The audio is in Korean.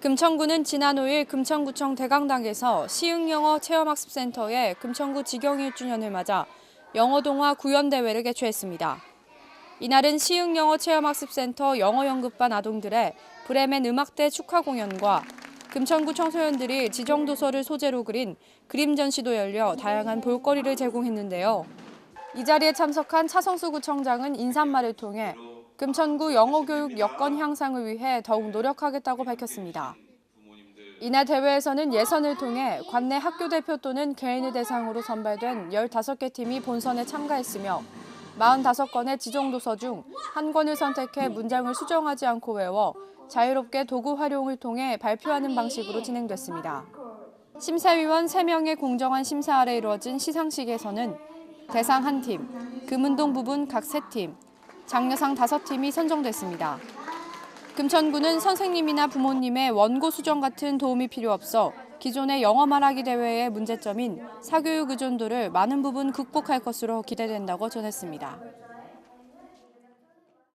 금천구는 지난 5일 금천구청 대강당에서 시흥영어 체험학습센터의 금천구 직영 1주년을 맞아 영어 동화 구연 대회를 개최했습니다. 이날은 시흥영어 체험학습센터 영어 연극반 아동들의 브레멘 음악대 축하 공연과 금천구 청소년들이 지정 도서를 소재로 그린 그림 전시도 열려 다양한 볼거리를 제공했는데요. 이 자리에 참석한 차성수 구청장은 인사말을 통해 금천구 영어 교육 여건 향상을 위해 더욱 노력하겠다고 밝혔습니다. 이날 대회에서는 예선을 통해 관내 학교 대표 또는 개인을 대상으로 선발된 15개 팀이 본선에 참가했으며 45건의 지정 도서 중 한 권을 선택해 문장을 수정하지 않고 외워 자유롭게 도구 활용을 통해 발표하는 방식으로 진행됐습니다. 심사위원 3명의 공정한 심사 아래 이루어진 시상식에서는 대상 한 팀, 금운동 부분 각 3팀, 장려상 5팀이 선정됐습니다. 금천구는 선생님이나 부모님의 원고 수정 같은 도움이 필요 없어 기존의 영어 말하기 대회의 문제점인 사교육 의존도를 많은 부분 극복할 것으로 기대된다고 전했습니다.